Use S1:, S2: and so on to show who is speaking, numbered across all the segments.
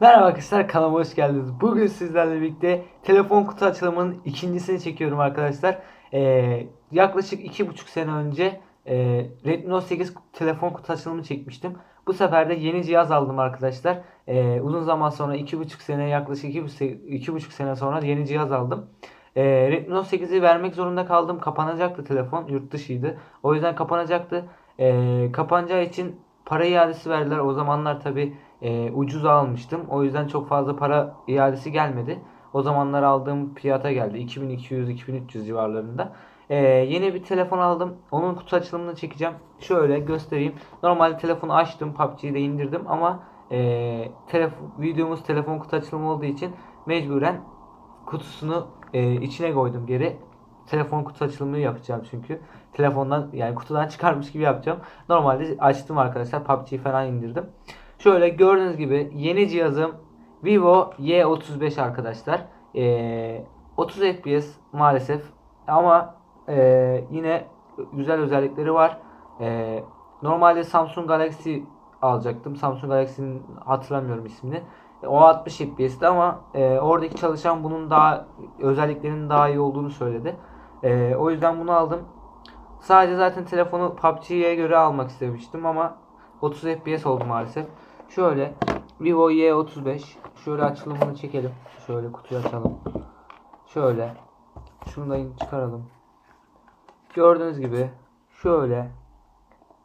S1: Merhaba arkadaşlar kanalıma hoş geldiniz. Bugün sizlerle birlikte telefon kutu açılımının ikincisini çekiyorum arkadaşlar. Ee, yaklaşık iki buçuk sene önce e, Redmi Note 8 telefon kutu açılımını çekmiştim. Bu sefer de yeni cihaz aldım arkadaşlar. Ee, uzun zaman sonra iki buçuk sene yaklaşık iki, iki buçuk sene sonra yeni cihaz aldım. Ee, Redmi Note 8'i vermek zorunda kaldım. Kapanacaktı telefon. Yurt dışıydı. O yüzden kapanacaktı. Ee, kapanacağı için para iadesi verdiler. O zamanlar tabi ucuz almıştım. O yüzden çok fazla para iadesi gelmedi. O zamanlar aldığım fiyata geldi. 2200-2300 civarlarında. Ee, yeni bir telefon aldım. Onun kutu açılımını çekeceğim. Şöyle göstereyim. Normalde telefonu açtım. PUBG'yi de indirdim ama e, telef- videomuz telefon kutu açılımı olduğu için mecburen kutusunu e, içine koydum geri. Telefon kutu açılımını yapacağım çünkü. Telefondan yani kutudan çıkarmış gibi yapacağım. Normalde açtım arkadaşlar. PUBG'yi falan indirdim. Şöyle gördüğünüz gibi yeni cihazım Vivo Y35 arkadaşlar. E, 30 FPS maalesef ama e, yine güzel özellikleri var. E, normalde Samsung Galaxy alacaktım. Samsung Galaxy'nin hatırlamıyorum ismini. E, O 60 FPS'ti ama e, oradaki çalışan bunun daha özelliklerinin daha iyi olduğunu söyledi. E, o yüzden bunu aldım. Sadece zaten telefonu PUBG'ye göre almak istemiştim ama 30 FPS oldu maalesef. Şöyle Vivo Y35 şöyle açılımını çekelim. Şöyle kutuyu açalım. Şöyle şunu çıkaralım. Gördüğünüz gibi şöyle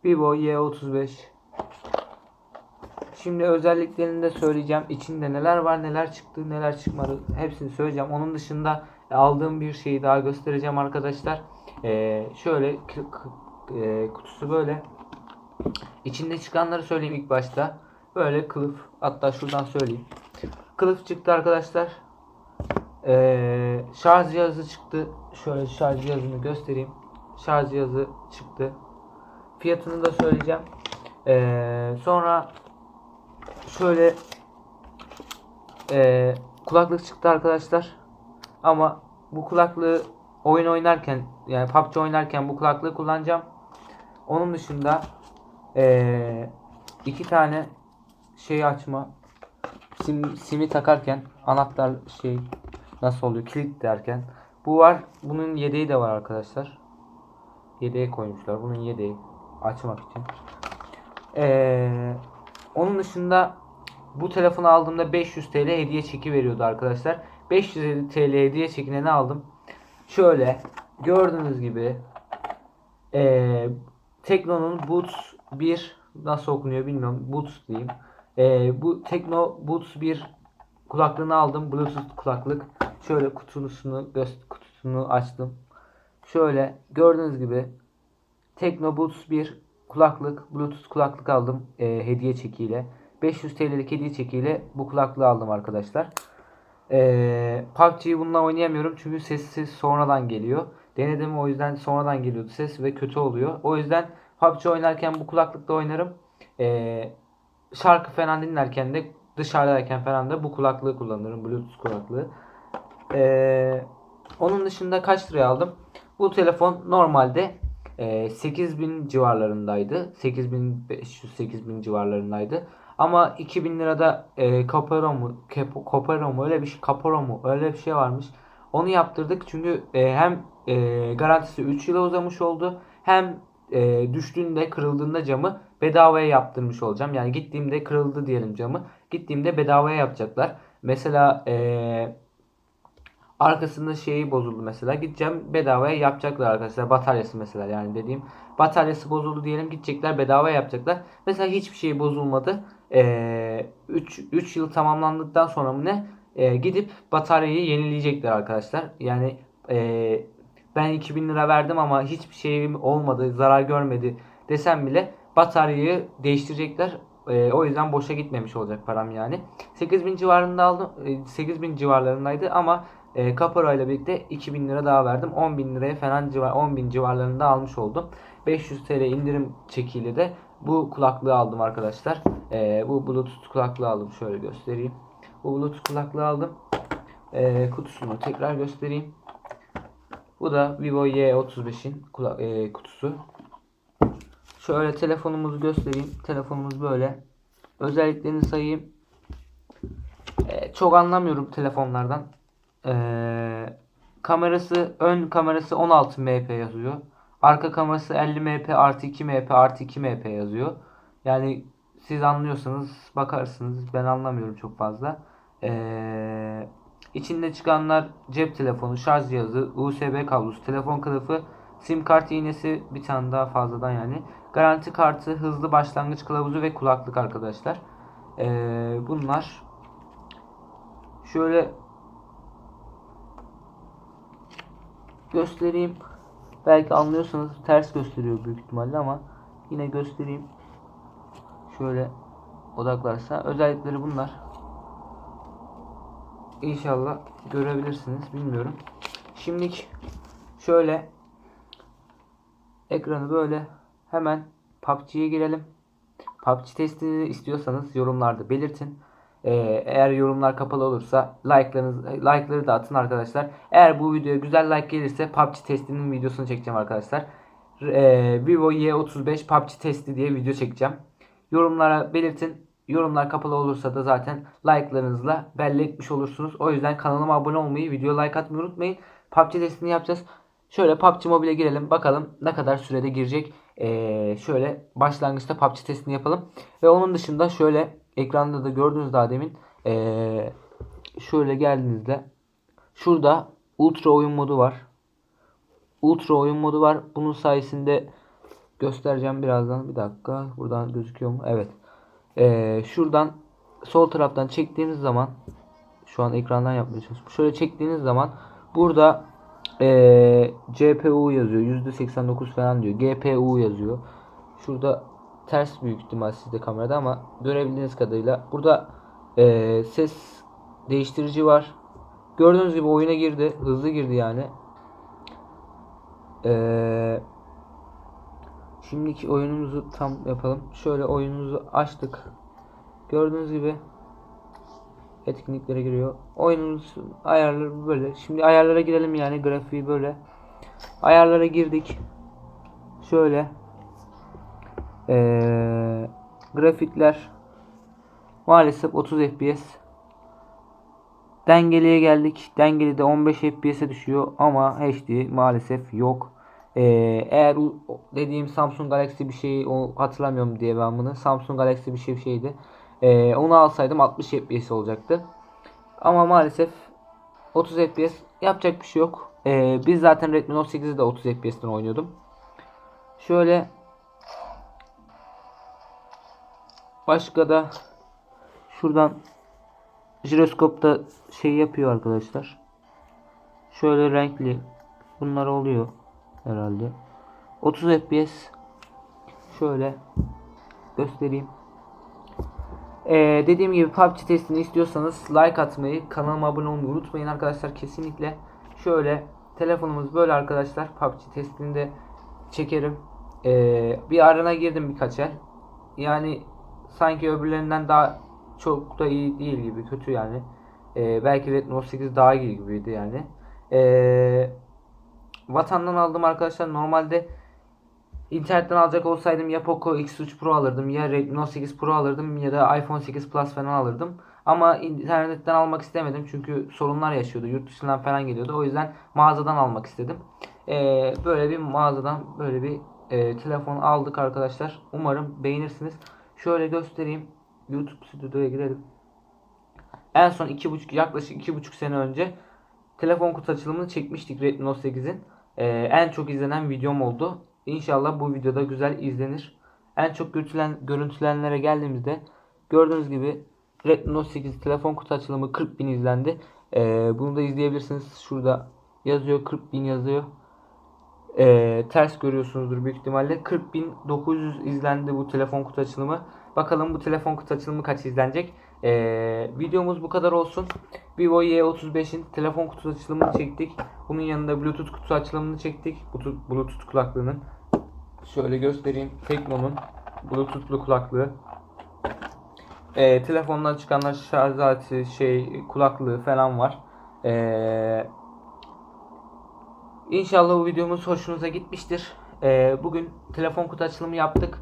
S1: Vivo Y35 Şimdi özelliklerini de söyleyeceğim. İçinde neler var, neler çıktı, neler çıkmadı hepsini söyleyeceğim. Onun dışında aldığım bir şeyi daha göstereceğim arkadaşlar. Ee, şöyle e, kutusu böyle. İçinde çıkanları söyleyeyim ilk başta. Böyle kılıf. Hatta şuradan söyleyeyim. Kılıf çıktı arkadaşlar. Ee, şarj cihazı çıktı. Şöyle şarj cihazını göstereyim. Şarj cihazı çıktı. Fiyatını da söyleyeceğim. Ee, sonra şöyle ee, kulaklık çıktı arkadaşlar. Ama bu kulaklığı oyun oynarken yani PUBG oynarken bu kulaklığı kullanacağım. Onun dışında ee, iki tane şey açma. Sim, simi takarken anahtar şey nasıl oluyor? Kilit derken. Bu var bunun yedeği de var arkadaşlar. Yedeğe koymuşlar. Bunun yedeği açmak için. Ee, onun dışında bu telefonu aldığımda 500 TL hediye çeki veriyordu arkadaşlar. 500 TL hediye çekine ne aldım? Şöyle gördüğünüz gibi ee, Tekno'nun Boots 1 nasıl okunuyor bilmiyorum. Boots diyeyim. Ee, bu Tekno Boots 1 kulaklığını aldım. Bluetooth kulaklık. Şöyle kutusunu kutusunu açtım. Şöyle gördüğünüz gibi Tekno Boots 1 kulaklık, Bluetooth kulaklık aldım e, hediye çekiyle. 500 TL'lik hediye çekiyle bu kulaklığı aldım arkadaşlar. Ee, PUBG'yi bununla oynayamıyorum çünkü sesi sonradan geliyor. Denedim o yüzden sonradan geliyordu ses ve kötü oluyor. O yüzden PUBG oynarken bu kulaklıkla oynarım. Ee, şarkı falan dinlerken de dışarıdayken falan da bu kulaklığı kullanırım. Bluetooth kulaklığı. Ee, onun dışında kaç liraya aldım? Bu telefon normalde e, 8000 civarlarındaydı. 8500-8000 civarlarındaydı. Ama 2000 lirada e, Capero mu, Capero mu öyle bir şey, Caporo mu öyle bir şey varmış. Onu yaptırdık çünkü e, hem e, garantisi 3 yıla uzamış oldu. Hem e, düştüğünde kırıldığında camı bedavaya yaptırmış olacağım. Yani gittiğimde kırıldı diyelim camı. Gittiğimde bedavaya yapacaklar. Mesela e, arkasında şeyi bozuldu mesela. Gideceğim bedavaya yapacaklar arkadaşlar. Bataryası mesela yani dediğim. Bataryası bozuldu diyelim gidecekler bedavaya yapacaklar. Mesela hiçbir şey bozulmadı. 3 3 yıl tamamlandıktan sonra mı ne? Ee, gidip bataryayı yenileyecekler arkadaşlar. Yani e, ben 2000 lira verdim ama hiçbir şeyim olmadı, zarar görmedi desem bile bataryayı değiştirecekler. Ee, o yüzden boşa gitmemiş olacak param yani. 8000 civarında aldım. e, 8000 civarlarındaydı ama e, Capora ile birlikte 2000 lira daha verdim. 10.000 liraya falan civar 10.000 civarlarında almış oldum. 500 TL indirim çekiyle de bu kulaklığı aldım arkadaşlar. Ee, bu Bluetooth kulaklığı aldım. Şöyle göstereyim. Bu Bluetooth kulaklığı aldım. Ee, kutusunu tekrar göstereyim. Bu da Vivo Y35'in kula- e, kutusu. Şöyle telefonumuzu göstereyim. Telefonumuz böyle. Özelliklerini sayayım. E, çok anlamıyorum telefonlardan. E, kamerası ön kamerası 16 MP yazıyor. Arka kamerası 50 MP artı 2 MP artı 2 MP yazıyor. Yani siz anlıyorsanız bakarsınız. Ben anlamıyorum çok fazla. Ee, içinde çıkanlar cep telefonu, şarj cihazı, USB kablosu, telefon kılıfı, sim kart iğnesi bir tane daha fazladan yani. Garanti kartı, hızlı başlangıç kılavuzu ve kulaklık arkadaşlar. Ee, bunlar şöyle göstereyim. Belki anlıyorsanız ters gösteriyor büyük ihtimalle ama yine göstereyim. Şöyle odaklarsa özellikleri bunlar. İnşallah görebilirsiniz. Bilmiyorum. Şimdilik şöyle ekranı böyle hemen PUBG'ye girelim. PUBG testini istiyorsanız yorumlarda belirtin. Ee, eğer yorumlar kapalı olursa like'larınız like'ları da atın arkadaşlar. Eğer bu videoya güzel like gelirse PUBG testinin videosunu çekeceğim arkadaşlar. Ee, Vivo Y35 PUBG testi diye video çekeceğim. Yorumlara belirtin. Yorumlar kapalı olursa da zaten like'larınızla belli etmiş olursunuz. O yüzden kanalıma abone olmayı, video like atmayı unutmayın. PUBG testini yapacağız. Şöyle PUBG Mobile'e girelim. Bakalım ne kadar sürede girecek. Ee, şöyle başlangıçta PUBG testini yapalım. Ve onun dışında şöyle ekranda da gördünüz daha demin. Ee, şöyle geldiğinizde şurada ultra oyun modu var. Ultra oyun modu var. Bunun sayesinde göstereceğim birazdan. Bir dakika. Buradan gözüküyor mu? Evet. Ee, şuradan sol taraftan çektiğiniz zaman şu an ekrandan yapmaya çalışıyorum. Şöyle çektiğiniz zaman burada ee, CPU yazıyor. %89 falan diyor. GPU yazıyor. Şurada ters büyük ihtimal sizde kamerada ama görebildiğiniz kadarıyla burada ee, ses değiştirici var. Gördüğünüz gibi oyuna girdi. Hızlı girdi yani. Eee Şimdiki oyunumuzu tam yapalım. Şöyle oyunumuzu açtık. Gördüğünüz gibi etkinliklere giriyor. Oyunumuz ayarları böyle. Şimdi ayarlara girelim yani grafiği böyle. Ayarlara girdik. Şöyle ee, grafikler maalesef 30 FPS Dengeliye geldik. Dengeli de 15 FPS'e düşüyor ama HD maalesef yok. Ee, eğer dediğim Samsung Galaxy bir şey o hatırlamıyorum diye ben bunu. Samsung Galaxy bir şey bir şeydi. Ee, onu alsaydım 60 FPS olacaktı. Ama maalesef 30 FPS yapacak bir şey yok. Ee, biz zaten Redmi Note 8'i de 30 FPS'ten oynuyordum. Şöyle başka da şuradan jiroskopta şey yapıyor arkadaşlar. Şöyle renkli bunlar oluyor herhalde. 30 FPS şöyle göstereyim. Ee, dediğim gibi PUBG testini istiyorsanız like atmayı, kanalıma abone olmayı unutmayın arkadaşlar kesinlikle. Şöyle telefonumuz böyle arkadaşlar. PUBG testini de çekerim. Ee, bir arana girdim birkaç el. Yani sanki öbürlerinden daha çok da iyi değil gibi kötü yani. Ee, belki Redmi Note 8 daha iyi gibiydi yani. Ee, vatandan aldım arkadaşlar. Normalde internetten alacak olsaydım ya Poco X3 Pro alırdım ya Redmi Note 8 Pro alırdım ya da iPhone 8 Plus falan alırdım. Ama internetten almak istemedim çünkü sorunlar yaşıyordu. Yurt dışından falan geliyordu. O yüzden mağazadan almak istedim. Ee, böyle bir mağazadan böyle bir e, telefon aldık arkadaşlar. Umarım beğenirsiniz. Şöyle göstereyim. YouTube stüdyoya girelim. En son iki buçuk yaklaşık iki buçuk sene önce telefon kutu açılımını çekmiştik Redmi Note 8'in. Ee, en çok izlenen videom oldu. İnşallah bu videoda güzel izlenir. En çok görüntülen, görüntülenenlere geldiğimizde gördüğünüz gibi Redmi Note 8 telefon kutu açılımı 40 bin izlendi. Ee, bunu da izleyebilirsiniz. Şurada yazıyor 40 bin yazıyor. Ee, ters görüyorsunuzdur büyük ihtimalle. 40.900 izlendi bu telefon kutu açılımı. Bakalım bu telefon kutu açılımı kaç izlenecek. Ee, videomuz bu kadar olsun. Vivo Y35'in telefon kutu açılımını çektik. Bunun yanında Bluetooth kutu açılımını çektik. Bluetooth kulaklığının. Şöyle göstereyim. Tekno'nun Bluetooth'lu kulaklığı. Ee, telefondan çıkanlar şarj aleti, şey, kulaklığı falan var. Ee, İnşallah bu videomuz hoşunuza gitmiştir. Ee, bugün telefon kutu açılımı yaptık.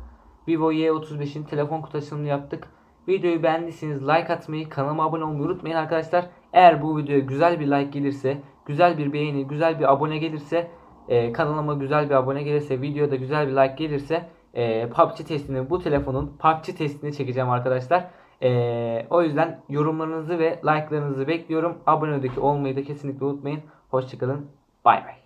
S1: Vivo Y35'in telefon kutu açılımını yaptık. Videoyu beğendiyseniz like atmayı, kanalıma abone olmayı unutmayın arkadaşlar. Eğer bu videoya güzel bir like gelirse, güzel bir beğeni, güzel bir abone gelirse, e, kanalıma güzel bir abone gelirse, videoda güzel bir like gelirse e, PUBG testini, bu telefonun PUBG testini çekeceğim arkadaşlar. E, o yüzden yorumlarınızı ve like'larınızı bekliyorum. Abonedeki olmayı da kesinlikle unutmayın. Hoşçakalın. Bay bay.